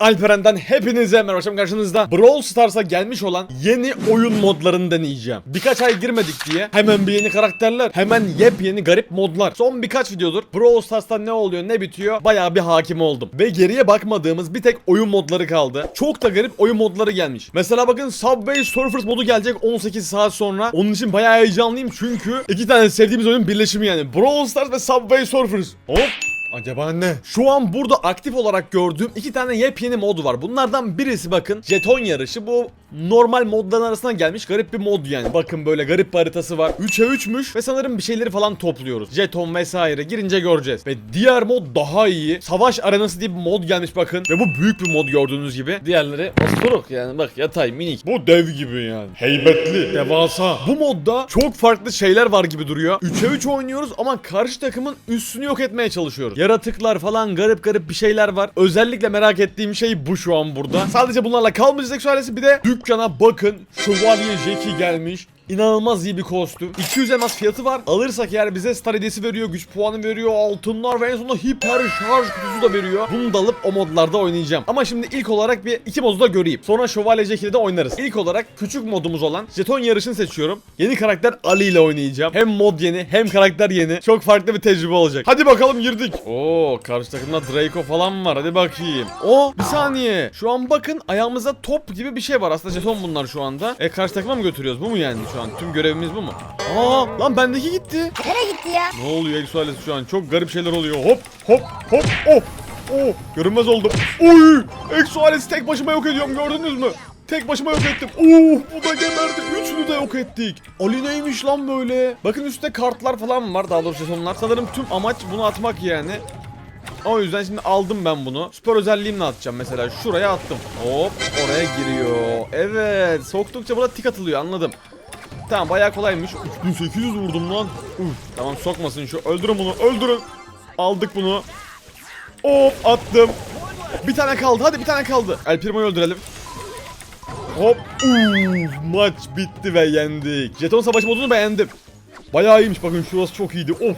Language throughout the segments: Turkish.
Alperen'den hepinize merhaba akşam karşınızda Brawl Stars'a gelmiş olan yeni oyun modlarını deneyeceğim. Birkaç ay girmedik diye hemen bir yeni karakterler, hemen yepyeni garip modlar. Son birkaç videodur Brawl Stars'ta ne oluyor ne bitiyor bayağı bir hakim oldum. Ve geriye bakmadığımız bir tek oyun modları kaldı. Çok da garip oyun modları gelmiş. Mesela bakın Subway Surfers modu gelecek 18 saat sonra. Onun için bayağı heyecanlıyım çünkü iki tane sevdiğimiz oyunun birleşimi yani. Brawl Stars ve Subway Surfers. Hop Acaba ne? Şu an burada aktif olarak gördüğüm iki tane yepyeni mod var. Bunlardan birisi bakın jeton yarışı. Bu normal modların arasına gelmiş garip bir mod yani. Bakın böyle garip bir haritası var. 3'e 3'müş ve sanırım bir şeyleri falan topluyoruz. Jeton vesaire girince göreceğiz. Ve diğer mod daha iyi. Savaş arenası diye bir mod gelmiş bakın. Ve bu büyük bir mod gördüğünüz gibi. Diğerleri osuruk yani bak yatay minik. Bu dev gibi yani. Heybetli, devasa. Bu modda çok farklı şeyler var gibi duruyor. 3'e 3 oynuyoruz ama karşı takımın üstünü yok etmeye çalışıyoruz. Yaratıklar falan garip garip bir şeyler var. Özellikle merak ettiğim şey bu şu an burada. Sadece bunlarla kalmayacak ailesi bir de dükkana bakın. Şövalye Jackie gelmiş. İnanılmaz iyi bir kostüm. 200 elmas fiyatı var. Alırsak eğer bize star hediyesi veriyor, güç puanı veriyor, altınlar ve en sonunda hiper şarj kutusu da veriyor. Bunu da alıp o modlarda oynayacağım. Ama şimdi ilk olarak bir iki modu da göreyim. Sonra Şövalye Jackie'de de oynarız. İlk olarak küçük modumuz olan jeton yarışını seçiyorum. Yeni karakter Ali ile oynayacağım. Hem mod yeni hem karakter yeni. Çok farklı bir tecrübe olacak. Hadi bakalım girdik. Oo karşı takımda Draco falan var. Hadi bakayım. O bir saniye. Şu an bakın ayağımızda top gibi bir şey var. Aslında jeton bunlar şu anda. E karşı takıma mı götürüyoruz? Bu mu yani şu an? Tüm görevimiz bu mu? Aa lan bendeki gitti. Nereye gitti ya? Ne oluyor Exuales şu an? Çok garip şeyler oluyor. Hop hop hop oh. Oh görünmez oldum. Oy! Exuales tek başıma yok ediyorum gördünüz mü? Tek başıma yok ettim. Oh bu da geberdi. Üçünü de yok ettik. Ali neymiş lan böyle? Bakın üstte kartlar falan var. Daha doğrusu jetonlar. Sanırım tüm amaç bunu atmak yani. O yüzden şimdi aldım ben bunu. Süper özelliğimle atacağım mesela. Şuraya attım. Hop oraya giriyor. Evet. Soktukça burada tik atılıyor anladım. Tamam bayağı kolaymış. 3800 vurdum lan. Uf, tamam sokmasın şu. Öldürün bunu. Öldürün. Aldık bunu. Hop attım. Bir tane kaldı. Hadi bir tane kaldı. El Primo'yu öldürelim. Hop. Uf, maç bitti ve yendik. Jeton savaş modunu beğendim. Bayağı iyiymiş bakın şurası çok iyiydi. Of.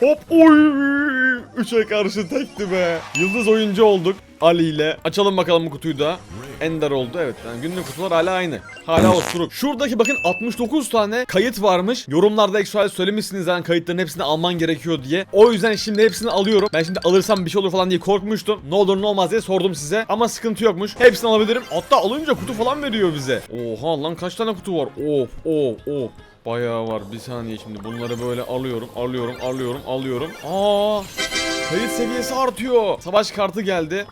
Hop. Oy. Üçe karşı tekti be. Yıldız oyuncu olduk. Ali ile. Açalım bakalım bu kutuyu da. Ender oldu evet. Yani günlük kutular hala aynı. Hala osuruk. Şuradaki bakın 69 tane kayıt varmış. Yorumlarda Exual söylemişsiniz yani kayıtların hepsini alman gerekiyor diye. O yüzden şimdi hepsini alıyorum. Ben şimdi alırsam bir şey olur falan diye korkmuştum. Ne olur ne olmaz diye sordum size. Ama sıkıntı yokmuş. Hepsini alabilirim. Hatta alınca kutu falan veriyor bize. Oha lan kaç tane kutu var? Of of of. Bayağı var. Bir saniye şimdi bunları böyle alıyorum, alıyorum, alıyorum, alıyorum. Aa! Kayıt seviyesi artıyor. Savaş kartı geldi.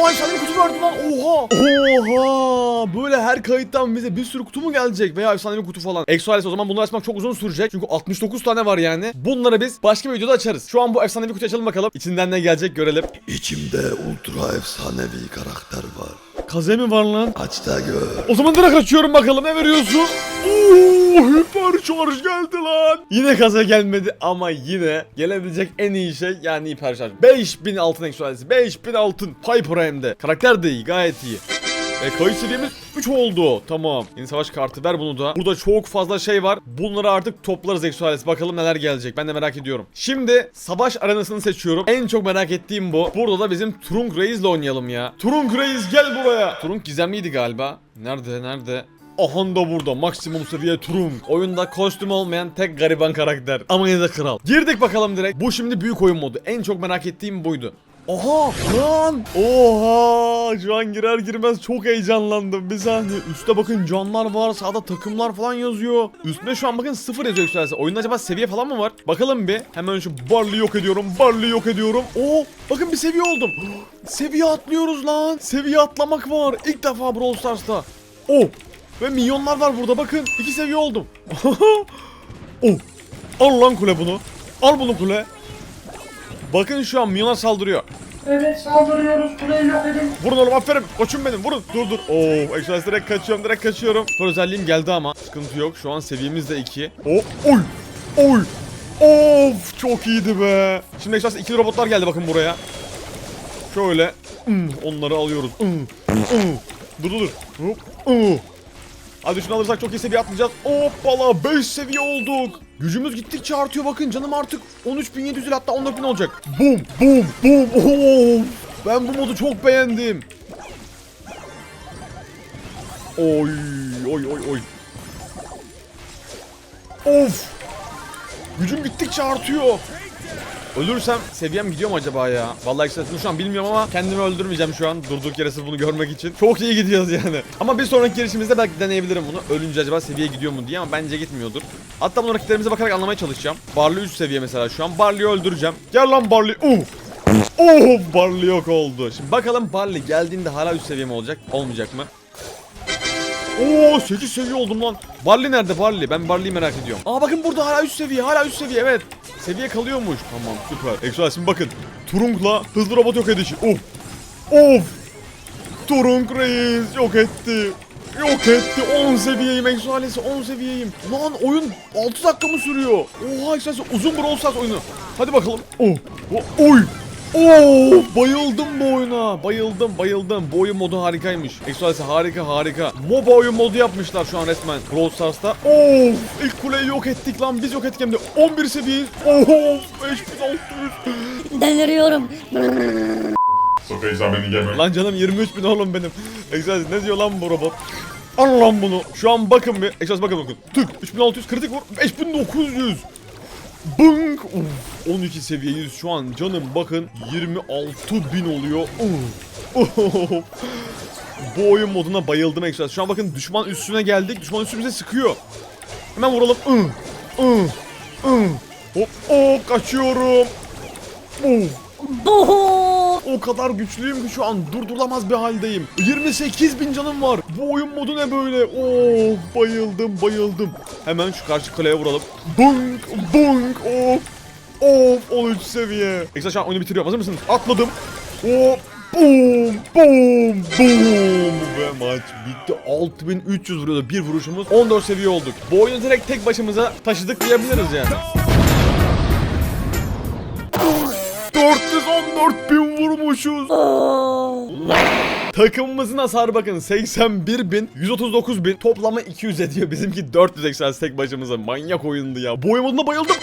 O aşağıda bir kutu verdi lan. Oha. Oha. Böyle her kayıttan bize bir sürü kutu mu gelecek? Veya efsanevi kutu falan. Exoales o zaman bunları açmak çok uzun sürecek. Çünkü 69 tane var yani. Bunları biz başka bir videoda açarız. Şu an bu efsanevi kutu açalım bakalım. İçinden ne gelecek görelim. İçimde ultra efsanevi karakter var. Kaze mi var lan? Aç da gör. O zaman direkt açıyorum bakalım ne veriyorsun? Oo, hiper şarj geldi lan. Yine kaza gelmedi ama yine gelebilecek en iyi şey yani hiper şarj. 5000 altın eksualesi. 5000 altın. Piper hem de. Karakter de iyi gayet iyi. Ve kayıt seviyemiz 3 oldu. Tamam. Yeni savaş kartı ver bunu da. Burada çok fazla şey var. Bunları artık toplarız Exuales. Bakalım neler gelecek. Ben de merak ediyorum. Şimdi savaş arenasını seçiyorum. En çok merak ettiğim bu. Burada da bizim Trunk Reis'le oynayalım ya. Trunk Reis gel buraya. Trunk gizemliydi galiba. Nerede nerede? Aha da burada maksimum seviye Trunk. Oyunda kostüm olmayan tek gariban karakter. Ama yine de kral. Girdik bakalım direkt. Bu şimdi büyük oyun modu. En çok merak ettiğim buydu. Oha! Lan! Oha! Şu an girer girmez çok heyecanlandım. Bir saniye. Üstte bakın canlar var sağda takımlar falan yazıyor. Üstüne şu an bakın sıfır yazıyor yükselsi oyunda acaba seviye falan mı var? Bakalım bir. Hemen şu Barley yok ediyorum Barley yok ediyorum. Oo bakın bir seviye oldum. Seviye atlıyoruz lan. Seviye atlamak var. İlk defa Brawl Stars'ta. Oh ve milyonlar var burada bakın iki seviye oldum Oh al lan kule bunu al bunu kule Bakın şu an milyona saldırıyor. Evet saldırıyoruz kuleyi yok edin. Vurun oğlum aferin. Koçum benim vurun. Dur dur. Oo, Express direkt kaçıyorum direkt kaçıyorum. Spor özelliğim geldi ama sıkıntı yok. Şu an seviyemiz de 2. Oh, oy. Oy. Of çok iyiydi be. Şimdi Express ikili robotlar geldi bakın buraya. Şöyle. Onları alıyoruz. Dur dur dur. Hop. Hadi şunu alırsak çok iyi seviye atlayacağız. Hoppala 5 seviye olduk. Gücümüz gittikçe artıyor bakın canım artık 13.700 hatta 14.000 olacak. Bum bum bum. Ben bu modu çok beğendim. Oy oy oy oy. Of. Gücüm gittikçe artıyor. Ölürsem seviyem gidiyor mu acaba ya? Vallahi işte şu an bilmiyorum ama kendimi öldürmeyeceğim şu an durduk yere bunu görmek için. Çok iyi gidiyoruz yani. Ama bir sonraki girişimizde belki deneyebilirim bunu. Ölünce acaba seviye gidiyor mu diye ama bence gitmiyordur. Hatta bunu rakiplerimize bakarak anlamaya çalışacağım. Barley 3 seviye mesela şu an. Barley'i öldüreceğim. Gel lan Barley. Uh. Oh Barley yok oldu. Şimdi bakalım Barley geldiğinde hala 3 seviye mi olacak? Olmayacak mı? Oo 8 seviye oldum lan. Barley nerede Barley? Ben Barley'i merak ediyorum. Aa bakın burada hala 3 seviye. Hala 3 seviye evet. Seviye kalıyormuş. Tamam süper. Exo şimdi bakın. Turunk'la hızlı robot yok edişi. Of. Of. Turunk reis yok etti. Yok etti. 10 seviyeyim Exo ailesi 10 seviyeyim. Lan oyun 6 dakika mı sürüyor? Oha Exo ailesi uzun Brawl Stars oyunu. Hadi bakalım. Oh. oh, Oy. Oo, bayıldım bu oyuna. Bayıldım, bayıldım. Bu oyun modu harikaymış. Exoalesi harika, harika. MOBA oyun modu yapmışlar şu an resmen Brawl Stars'ta. Oo, ilk kuleyi yok ettik lan. Biz yok ettik hem de 11 seviyeyiz. Oo, 5600. Deliriyorum. Sokayacağım beni gemi. Lan canım 23 bin oğlum benim. Exoalesi ne diyor lan bu robot? Al lan bunu. Şu an bakın bir. Exoalesi bakın bakın. Tık 3600 kritik vur. 5900. Bınk. Uf, 12 seviyeyiz şu an canım bakın 26 bin oluyor. Uf. Uf. Bu oyun moduna bayıldım ekstra. Şu an bakın düşman üstüne geldik. Düşman üstümüze sıkıyor. Hemen vuralım. Ih, ih, ih. Hop hop kaçıyorum. Uf. Bohu. O kadar güçlüyüm ki şu an durdurulamaz bir haldeyim. 28 bin canım var. Bu oyun modu ne böyle? Oh bayıldım bayıldım. Hemen şu karşı kaleye vuralım. Bunk bunk of. Of 13 seviye. Ekstra şu an oyunu bitiriyorum. Hazır mısınız? Atladım. Hop. Boom, boom, boom ve maç bitti. 6300 vuruyordu bir vuruşumuz. 14 seviye olduk. Bu oyunu direkt tek başımıza taşıdık diyebiliriz yani. 414 bin vurmuşuz. Takımımızın hasarı bakın 81 bin, 139 bin, toplamı 200 ediyor. Bizimki 400 ekstrası tek başımıza. Manyak oyundu ya. Moduna bayıldım.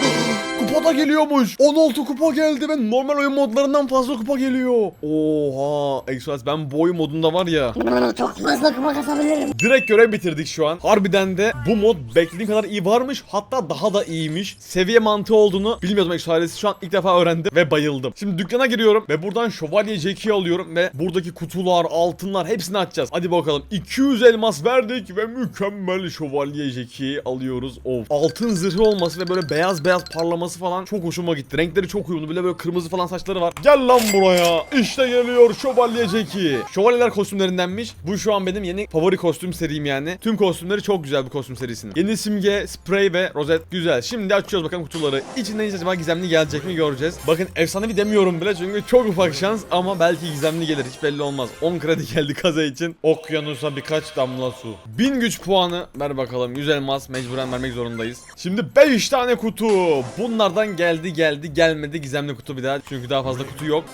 Kupa da geliyormuş. 16 kupa geldi ve normal oyun modlarından fazla kupa geliyor. Oha. Express ben bu oyun modunda var ya. Çok fazla kupa kasabilirim. Direkt görev bitirdik şu an. Harbiden de bu mod beklediğim kadar iyi varmış. Hatta daha da iyiymiş. Seviye mantığı olduğunu bilmiyordum Express. Şu an ilk defa öğrendim ve bayıldım. Şimdi dükkana giriyorum ve buradan şövalye Jack'i alıyorum ve buradaki kutular, altınlar hepsini açacağız. Hadi bakalım. 200 elmas verdik ve mükemmel şövalye Jack'i alıyoruz. Of. Altın zırhı olması ve böyle beyaz beyaz parlaması falan çok hoşuma gitti. Renkleri çok uyumlu. Bile böyle kırmızı falan saçları var. Gel lan buraya. İşte geliyor şövalye Jack'i. Şövalyeler kostümlerindenmiş. Bu şu an benim yeni favori kostüm serim yani. Tüm kostümleri çok güzel bir kostüm serisinin. Yeni simge, sprey ve rozet güzel. Şimdi açıyoruz bakalım kutuları. İçinden hiç acaba gizemli gelecek mi göreceğiz. Bakın efsanevi demiyorum bile çünkü çok ufak şans ama belki gizemli gelir hiç belli olmaz. 10 kredi geldi kaza için. Okyanusa birkaç damla su. 1000 güç puanı ver bakalım. 100 elmas mecburen vermek zorundayız. Şimdi 5 tane kutu. Bunlardan geldi geldi gelmedi gizemli kutu bir daha. Çünkü daha fazla kutu yok.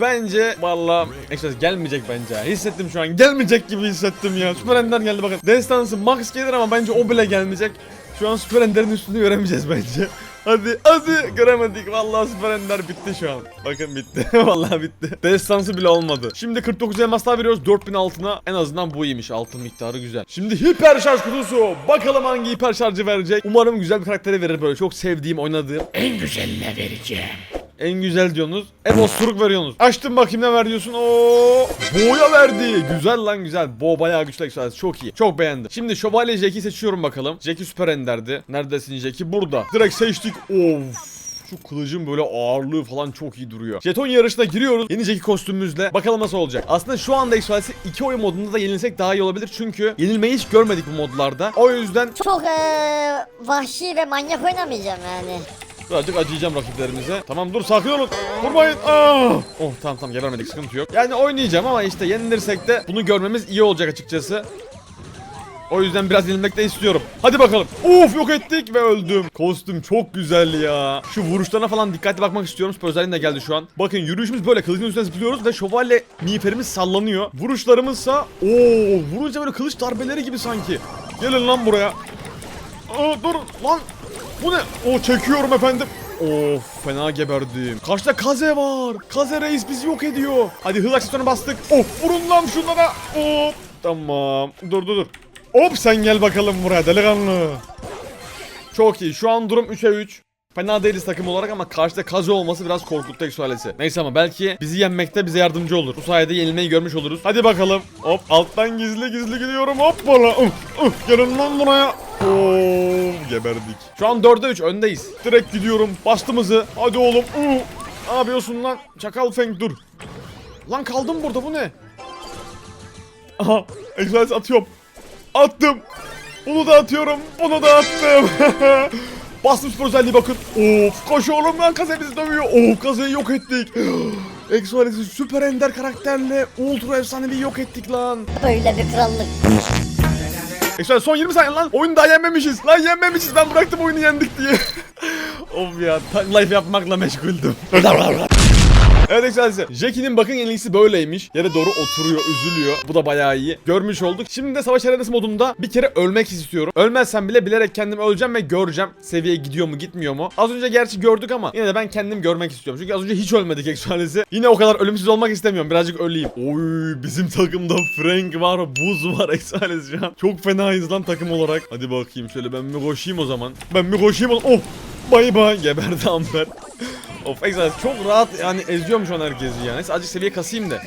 Bence valla Express gelmeyecek bence. Hissettim şu an. Gelmeyecek gibi hissettim ya. Süper Ender geldi bakın. Destansı max gelir ama bence o bile gelmeyecek. Şu an Süper Ender'in üstünü göremeyeceğiz bence. Hadi hadi göremedik. Vallahi Süper Ender bitti şu an. Bakın bitti. Vallahi bitti. Destansı bile olmadı. Şimdi 49 elmas daha veriyoruz. 4000 altına. En azından bu iyiymiş. Altın miktarı güzel. Şimdi hiper şarj kutusu. Bakalım hangi hiper şarjı verecek. Umarım güzel bir karakteri verir böyle. Çok sevdiğim, oynadığım. En güzeline vereceğim. En güzel diyorsunuz. En osuruk veriyorsunuz. Açtım bakayım ne ver diyorsun. Oo, Bo'ya verdi. Güzel lan güzel. Bo bayağı güçlü ekstrası. Çok iyi. Çok beğendim. Şimdi şövalye Jack'i seçiyorum bakalım. Jack'i süper enderdi. Neredesin Jack'i? Burada. Direkt seçtik. Of. Şu kılıcın böyle ağırlığı falan çok iyi duruyor. Jeton yarışına giriyoruz. Yeni Jackie kostümümüzle. Bakalım nasıl olacak. Aslında şu anda Express'i iki oyun modunda da yenilsek daha iyi olabilir. Çünkü yenilmeyi hiç görmedik bu modlarda. O yüzden Çok eee vahşi ve manyak oynamayacağım yani. Birazcık acıyacağım rakiplerimize. Tamam dur sakin olun. Vurmayın. Ah! Oh tamam tamam gebermedik sıkıntı yok. Yani oynayacağım ama işte yenilirsek de bunu görmemiz iyi olacak açıkçası. O yüzden biraz yenilmek de istiyorum. Hadi bakalım. Uf yok ettik ve öldüm. Kostüm çok güzel ya. Şu vuruşlarına falan dikkatli bakmak istiyorum. Süper özelliğin de geldi şu an. Bakın yürüyüşümüz böyle. Kılıcın üstüne zıplıyoruz ve şövalye miğferimiz sallanıyor. Vuruşlarımızsa ooo vurunca böyle kılıç darbeleri gibi sanki. Gelin lan buraya. Aa, dur lan. Bu ne? O çekiyorum efendim. Of fena geberdim. Karşıda Kaze var. Kaze reis bizi yok ediyor. Hadi hız aksesuarını bastık. Of vurun lan şunlara. Hop. Tamam. Dur dur dur. Hop sen gel bakalım buraya delikanlı. Çok iyi. Şu an durum 3'e 3. Fena değiliz takım olarak ama karşıda Kaze olması biraz korkuttu Eksualesi. Neyse ama belki bizi yenmekte bize yardımcı olur. Bu sayede yenilmeyi görmüş oluruz. Hadi bakalım. Hop alttan gizli gizli gidiyorum. Hop bana. Uh, uh, gelin lan buraya. Oo, geberdik. Şu an 4'e 3 öndeyiz. Direkt gidiyorum. Bastım hızı. Hadi oğlum. Uh. Ne yapıyorsun lan? Çakal Feng dur. Lan kaldım burada bu ne? Aha. Eksualesi atıyorum. Attım. Bunu da atıyorum. Bunu da attım. Bastım spor özelliği bakın. Of koş oğlum lan Kaze bizi dövüyor. Of Kaze'yi yok ettik. Exoales'i süper ender karakterle ultra efsanevi yok ettik lan. Böyle bir krallık. Exoales son 20 saniye lan. Oyunu daha yenmemişiz. Lan yenmemişiz. Ben bıraktım oyunu yendik diye. of ya. Life yapmakla meşguldüm. Evet Excelsior. Jackie'nin bakın en iyisi böyleymiş. Yere doğru oturuyor, üzülüyor. Bu da bayağı iyi. Görmüş olduk. Şimdi de savaş arenası modunda bir kere ölmek istiyorum. Ölmezsem bile bilerek kendim öleceğim ve göreceğim. Seviye gidiyor mu gitmiyor mu? Az önce gerçi gördük ama yine de ben kendim görmek istiyorum. Çünkü az önce hiç ölmedik Excelsior. Yine o kadar ölümsüz olmak istemiyorum. Birazcık öleyim. Oy bizim takımda Frank var, Buz var Excelsior şu. Çok fenayız lan takım olarak. Hadi bakayım şöyle ben mi koşayım o zaman. Ben mi koşayım o zaman. Oh! Bay bay geberdi Amber. Of Exile çok rahat yani eziyorum şu an herkesi yani. Neyse azıcık seviye kasayım da.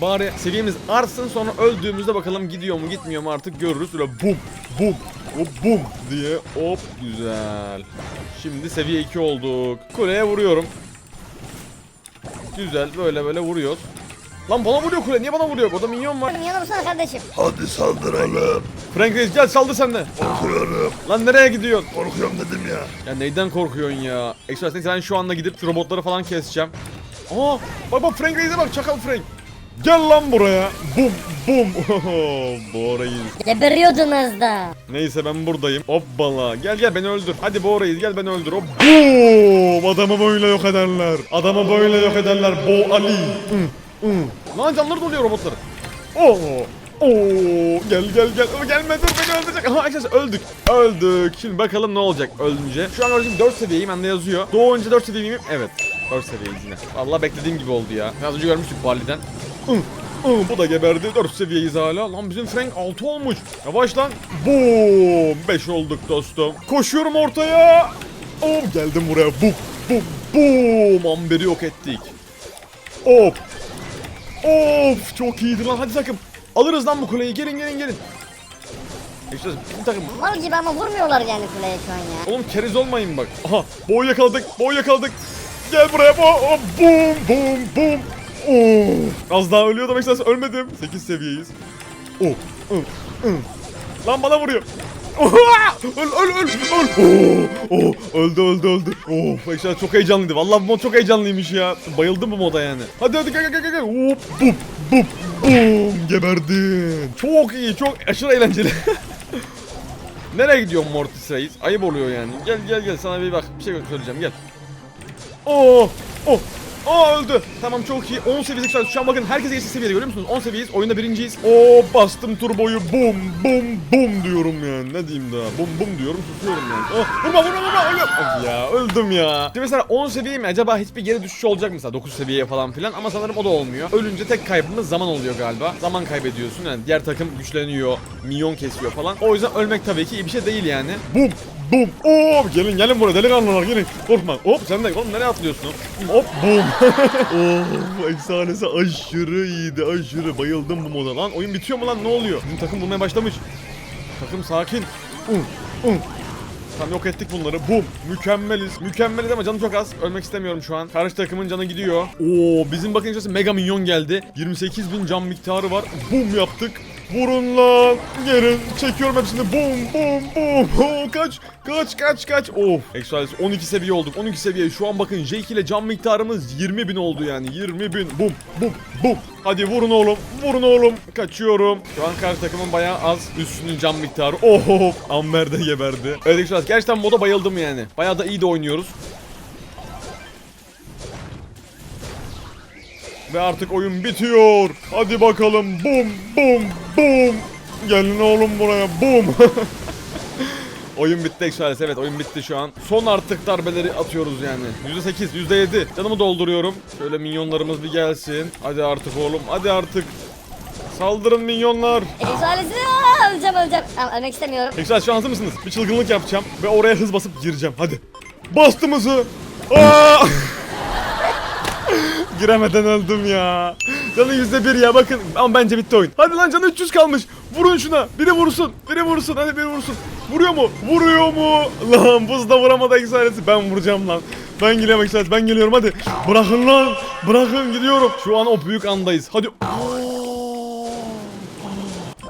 Bari seviyemiz artsın sonra öldüğümüzde bakalım gidiyor mu gitmiyor mu artık görürüz. Böyle bum bum hop bum diye hop güzel. Şimdi seviye 2 olduk. Kuleye vuruyorum. Güzel böyle böyle vuruyoruz. Lan bana vuruyor kule niye bana vuruyor? Burada minyon var. Yanına mısın kardeşim? Hadi saldıralım. Frank Reis gel saldı sen de. Korkuyorum. Lan nereye gidiyorsun? Korkuyorum dedim ya. Ya neyden korkuyorsun ya? Express neyse ben şu anda gidip şu robotları falan keseceğim. Aa bak bak Frank Reis'e bak çakal Frank. Gel lan buraya. Bum bum. Boğa Reis. Geberiyordunuz da. Neyse ben buradayım. Hoppala. Gel gel beni öldür. Hadi Reis gel beni öldür. Hop. Boom. Adamı böyle yok ederler. Adamı böyle yok ederler. Bo Ali. Hı, hı. Lan canları doluyor robotların. Oo. Oo, gel gel gel. Ama gelme dur beni öldürecek. Aha arkadaşlar öldük. Öldük. Şimdi bakalım ne olacak ölünce. Şu an gördüğüm 4 seviyeyim bende yazıyor. Doğunca 4 seviyeyim. Evet. 4 seviyeyiz yine. Vallahi beklediğim gibi oldu ya. Az önce görmüştük Bali'den. Ih, ih, bu da geberdi. 4 seviyeyiz hala. Lan bizim Frank 6 olmuş. Yavaş lan. Boom. 5 olduk dostum. Koşuyorum ortaya. Oh, geldim buraya. Bum bum bum. Amber'i yok ettik. Hop. Of çok iyiydi lan hadi takım. Alırız lan bu kuleyi gelin gelin gelin. İşte bizim takım. Mal gibi ama vurmuyorlar yani kuleye şu an ya. Oğlum keriz olmayın bak. Aha boğu yakaladık boğu yakaladık. Gel buraya bo oh, bum bum bum. Oo. Az daha ölüyordum Express ölmedim. 8 seviyeyiz. Oh, oh, oh. Lan bana vuruyor. Oha! öl öl öl öl. Oh, oh, öldü öldü öldü. Oh, Express çok heyecanlıydı. Vallahi bu mod çok heyecanlıymış ya. Bayıldım bu moda yani. Hadi hadi gel gel gel. Hop bum bum bum geberdin. Çok iyi çok aşırı eğlenceli. Nereye gidiyorsun Mortis Reis? Ayıp oluyor yani. Gel gel gel sana bir bak bir şey söyleyeceğim gel. Oo! Oh! Aa öldü. Tamam çok iyi. 10 seviye şu an- bakın herkes geçti seviyede görüyor musunuz? 10 seviyeyiz. Oyunda birinciyiz. Oo bastım turboyu. Bum bum bum diyorum yani. Ne diyeyim daha? Bum bum diyorum susuyorum yani. Oh, vurma vurma vurma. Ölüyorum. Of ya öldüm ya. Şimdi mesela 10 seviye mi? Acaba hiçbir geri düşüş olacak mı mesela 9 seviyeye falan filan ama sanırım o da olmuyor. Ölünce tek kaybımız zaman oluyor galiba. Zaman kaybediyorsun yani diğer takım güçleniyor, minyon kesiyor falan. O yüzden ölmek tabii ki iyi bir şey değil yani. Bum Bum. Oo gelin gelin buraya delikanlılar gelin. Korkma. Hop sen de oğlum nereye atlıyorsun? Hop bum. oh efsanesi aşırı iyiydi aşırı. Bayıldım bu moda lan. Oyun bitiyor mu lan ne oluyor? Bizim takım bulmaya başlamış. Takım sakin. Uh, uh. Tam yok ettik bunları. Bum. Mükemmeliz. Mükemmeliz ama canım çok az. Ölmek istemiyorum şu an. Karşı takımın canı gidiyor. Oo bizim bakın içerisinde mega minyon geldi. 28 bin can miktarı var. Bum yaptık. Vurun lan. Gelin. Çekiyorum hepsini. Bum bum bum. Kaç. Kaç kaç kaç. Of. Exoalis 12 seviye olduk. 12 seviye. Şu an bakın Jake ile can miktarımız 20 bin oldu yani. 20 bin. Bum bum bum. Hadi vurun oğlum. Vurun oğlum. Kaçıyorum. Şu an karşı takımın bayağı az. Üstünün can miktarı. Oh. Amber de geberdi. Evet Exoalis gerçekten moda bayıldım yani. Bayağı da iyi de oynuyoruz. Ve artık oyun bitiyor. Hadi bakalım. Bum bum bum. Gelin oğlum buraya. Bum. Oyun bitti Exuales evet oyun bitti şu an. Son artık darbeleri atıyoruz yani. %8 %7 canımı dolduruyorum. Şöyle minyonlarımız bir gelsin. Hadi artık oğlum hadi artık. Saldırın minyonlar. Exuales'i öleceğim öleceğim. Tamam ölmek istemiyorum. An hazır mısınız? Bir çılgınlık yapacağım ve oraya hız basıp gireceğim. Hadi. Bastım hızı. Aa! Giremeden öldüm ya. Canı yüzde bir ya bakın. Ama bence bitti oyun. Hadi lan canı 300 kalmış. Vurun şuna. Biri vursun. Biri vursun. Hadi biri vursun. Vuruyor mu? Vuruyor mu? Lan buzda vuramadı Exuales'i. Ben vuracağım lan. Ben geliyorum Exuales. Ben geliyorum hadi. Bırakın lan. Bırakın gidiyorum. Şu an o büyük andayız. Hadi.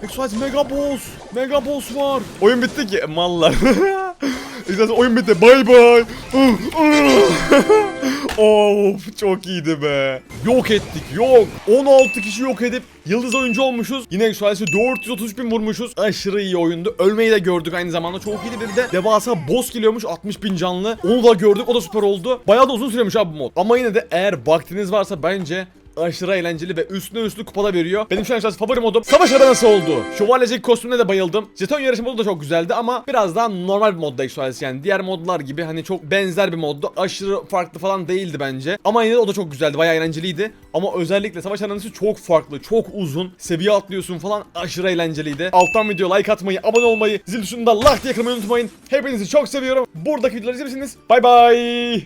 Exualesi Mega Boss. Mega Boss var. Oyun bitti ki mallar. Exualesi oyun bitti. Bay bay. of çok iyiydi be. Yok ettik yok. 16 kişi yok edip yıldız oyuncu olmuşuz. Yine Exualesi 433 bin vurmuşuz. Aşırı iyi oyundu. Ölmeyi de gördük aynı zamanda. Çok iyiydi bir de devasa boss geliyormuş 60 bin canlı. Onu da gördük. O da süper oldu. Bayağı da uzun sürüyormuş abi bu mod. Ama yine de eğer vaktiniz varsa bence aşırı eğlenceli ve üstüne üstlü kupada veriyor. Benim şu an esas favori modum savaş arenası oldu. Şövalyecilik kostümüne de bayıldım. Jeton yarışı modu da çok güzeldi ama biraz daha normal bir modda Exualesi yani. Diğer modlar gibi hani çok benzer bir moddu. Aşırı farklı falan değildi bence. Ama yine de o da çok güzeldi. Bayağı eğlenceliydi. Ama özellikle savaş arenası çok farklı, çok uzun. Seviye atlıyorsun falan aşırı eğlenceliydi. Alttan video like atmayı, abone olmayı, zil tuşunda like diye kırmayı unutmayın. Hepinizi çok seviyorum. Buradaki videoları izlemişsiniz. Bay bay.